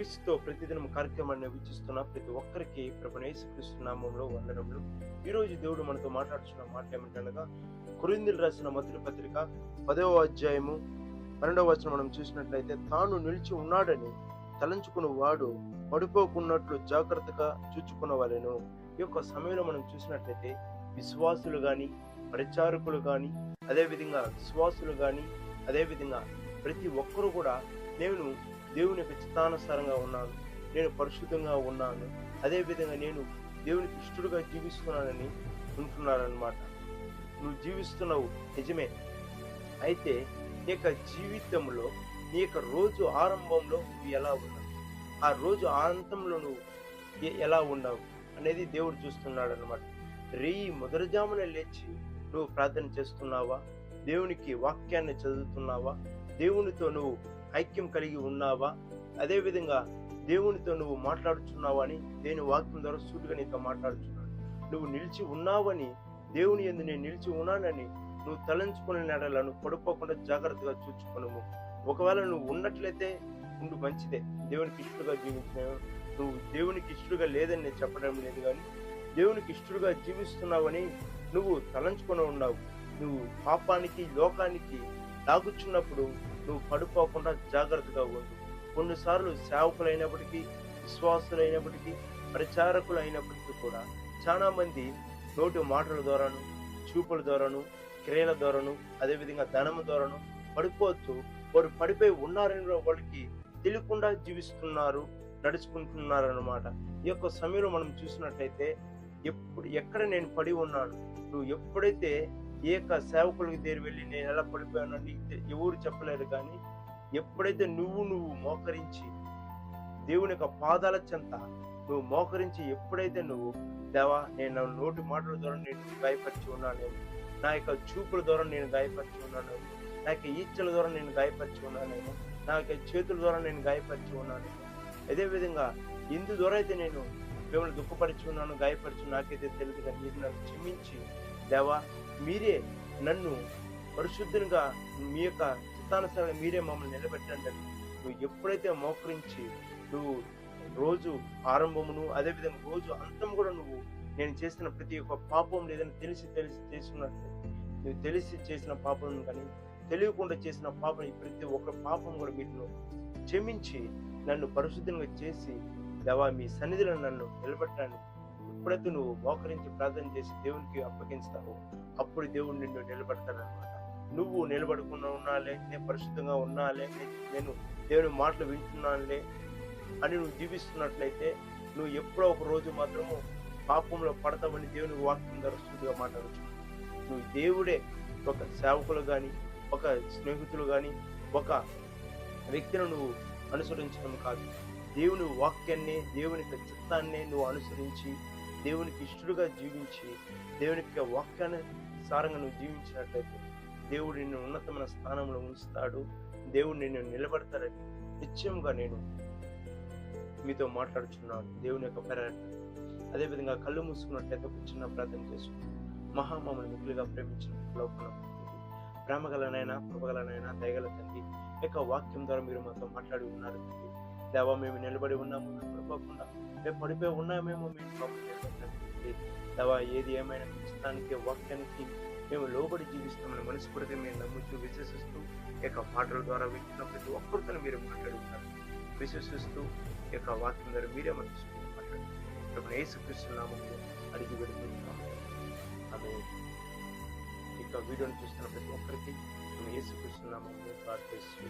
క్రీస్తుతో ప్రతిదినం కార్యక్రమాన్ని వీక్షిస్తున్న ప్రతి ఒక్కరికి ప్రభునేసుక్రీస్తు నామంలో వందనములు. ఈ రోజు దేవుడు మనతో మాట్లాడుతున్న మాట ఏమిటనగా కురిందులు రాసిన మొదటి పత్రిక పదవ అధ్యాయము పన్నెండవ వచనం మనం చూసినట్లయితే తాను నిలిచి ఉన్నాడని తలంచుకున్న వాడు పడిపోకున్నట్లు జాగ్రత్తగా చూచుకున్నవారెను ఈ యొక్క సమయంలో మనం చూసినట్లయితే విశ్వాసులు కానీ ప్రచారకులు కానీ అదేవిధంగా విశ్వాసులు కానీ అదేవిధంగా ప్రతి ఒక్కరూ కూడా నేను దేవుని యొక్క చిత్తానుసారంగా ఉన్నాను. నేను పరిశుద్ధంగా ఉన్నాను. అదేవిధంగా నేను దేవునికి ఇష్టడుగా జీవిస్తున్నానని ఉంటున్నారనమాట నువ్వు జీవిస్తున్నావు నిజమే. అయితే నీ యొక్క జీవితంలో నీ యొక్క రోజు ఆరంభంలో నువ్వు ఎలా ఉన్నావు? ఆ రోజు ఆనంతంలో నువ్వు ఎలా ఉన్నావు అనేది దేవుడు చూస్తున్నాడు అనమాట రేయి మొదటిజామున లేచి నువ్వు ప్రార్థన చేస్తున్నావా? దేవునికి వాక్యాన్ని చదువుతున్నావా? దేవునితో నువ్వు ఐక్యం కలిగి ఉన్నావా? అదేవిధంగా దేవునితో నువ్వు మాట్లాడుచున్నావా అని దేని వాక్యం ద్వారా సూటిగా నీతో మాట్లాడుచున్నాను. నువ్వు నిలిచి ఉన్నావని దేవుని ఎందు నేను నిలిచి ఉన్నానని నువ్వు తలంచుకునే నెడలను పడిపోకుండా జాగ్రత్తగా చూచుకునము. ఒకవేళ నువ్వు ఉన్నట్లయితే ఉండు మంచిదే. దేవునికి ఇష్టగా జీవించిన నువ్వు దేవునికి ఇష్టడుగా లేదని నేను చెప్పడం లేదు కానీ దేవునికి ఇష్టడుగా జీవిస్తున్నావని నువ్వు తలంచుకొని ఉన్నావు. నువ్వు పాపానికి లోకానికి లాగుచున్నప్పుడు నువ్వు పడిపోకుండా జాగ్రత్తగా ఉండు. కొన్నిసార్లు సేవకులైనప్పటికీ విశ్వాసులైనప్పటికీ ప్రచారకులు అయినప్పటికీ కూడా చాలా మంది నోటి మాటల ద్వారాను చూపుల ద్వారాను క్రియల ద్వారాను అదేవిధంగా ధనము ద్వారాను పడిపోతూ వారు పడిపోయి ఉన్నారని వాళ్ళకి తెలియకుండా జీవిస్తున్నారు నడుచుకుంటున్నారన్నమాట. ఈ యొక్క సమయంలో మనం చూసినట్లయితే ఎప్పుడు ఎక్కడ నేను పడి ఉన్నాను నువ్వు ఎప్పుడైతే ఏ యొక్క సేవకులకి దగ్గర వెళ్ళి నేను ఎలా పడిపోయాను ఎవరు చెప్పలేరు కానీ ఎప్పుడైతే నువ్వు నువ్వు మోకరించి దేవుని యొక్క పాదాల చెంత నువ్వు మోకరించి ఎప్పుడైతే నువ్వు దేవా నేను నోటి మాటల ద్వారా నేను గాయపరిచి ఉన్నాను. నా యొక్క చూపుల ద్వారా నేను గాయపరిచి ఉన్నాను. నా యొక్క ఈచ్చల ద్వారా నేను గాయపరిచి ఉన్నాను. నా యొక్క చేతుల ద్వారా నేను గాయపరిచి ఉన్నాను. అదే విధంగా ఇందు ద్వారా అయితే నేను మిమ్మల్ని దుఃఖపరిచి ఉన్నాను గాయపరిచి నాకైతే తెలియదు కానీ మీరు నన్ను క్షమించి దేవా మీరే నన్ను పరిశుద్ధంగా మీ యొక్క చిత్తానుసారంగా మీరే మమ్మల్ని నిలబెట్టండి. నువ్వు ఎప్పుడైతే మోకరించి నువ్వు రోజు ఆరంభమును అదేవిధంగా రోజు అంతం కూడా నువ్వు నేను చేసిన ప్రతి ఒక్క పాపం లేదని తెలిసి తెలిసి చేసినట్టు నువ్వు తెలిసి చేసిన పాపం కానీ తెలియకుండా చేసిన పాపం ప్రతి ఒక్క పాపం కూడా మీరు క్షమించి నన్ను పరిశుద్ధంగా చేసి దేవా మీ సన్నిధిలో నన్ను నిలబెట్టండి ఎప్పుడైతే నువ్వు మోకరించి ప్రార్థన చేసి దేవునికి అప్పగిస్తావో అప్పుడు దేవుడు నిన్ను నిలబడతాడనమాట. నువ్వు నిలబడకుండా ఉన్నాలే నేను పరిశుద్ధంగా ఉన్నాలే నేను దేవుని మాటలు వింటున్నానులే అని నువ్వు జీవిస్తున్నట్లయితే నువ్వు ఎప్పుడో ఒక రోజు మాత్రము పాపంలో పడతావని దేవుని వాక్యం ద్వారా మాట్లాడచ్చు. నువ్వు దేవుడే. ఒక సేవకులు కానీ ఒక స్నేహితులు కానీ ఒక వ్యక్తిని నువ్వు అనుసరించడం కాదు. దేవుని వాక్యాన్ని దేవుని యొక్క చిత్తాన్ని నువ్వు అనుసరించి దేవునికి ఇష్టడుగా జీవించి దేవునికి యొక్క వాక్యాన్ని నువ్వు జీవించినట్లయితే దేవుడు నిన్ను ఉన్నతమైన స్థానంలో ఉంచుతాడు. దేవుడు నిన్ను నిలబడతాడని నిశ్చయంగా నేను మీతో మాట్లాడుచున్నాను. దేవుని యొక్క పేరట అదేవిధంగా కళ్ళు మూసుకున్నట్లయితే ఒక చిన్న ప్రార్థన చేసుకుని మహామమ్మల్ని మిగులుగా ప్రేమించిన లోపల ప్రేమగలనైనా కృపగలనైనా దయగల తండ్రి యొక్క వాక్యం ద్వారా మీరు మాతో మాట్లాడి ఉన్నారు దేవా మేము నిలబడి ఉన్నాము పడిపోకుండా రేపు పడిపోయి ఉన్నామేమో మేము మమ్మల్ని నిలబెట్టండి ఏది ఏమైనా ఇష్టానికి వాక్యానికి మేము లోబడి జీవిస్తామని మనస్ఫూర్తిగా మేము నమ్ముతూ విశ్వసిస్తూ ఈ యొక్క పాటల ద్వారా వింటున్న ప్రతి ఒక్కరితో మీరు మాట్లాడుతున్నారు విశ్వసిస్తూ ఈ యొక్క వాక్యం ద్వారా మీరే మనసుకుని మాట్లాడుతున్నారు ఇప్పుడు అడిగి పెడుతున్నాము ఆమె ఇక వీడియోని చూస్తున్న ప్రతి ఒక్కరికి మేము ఏసుకృష్ణనామంలో ప్రార్థిస్తూ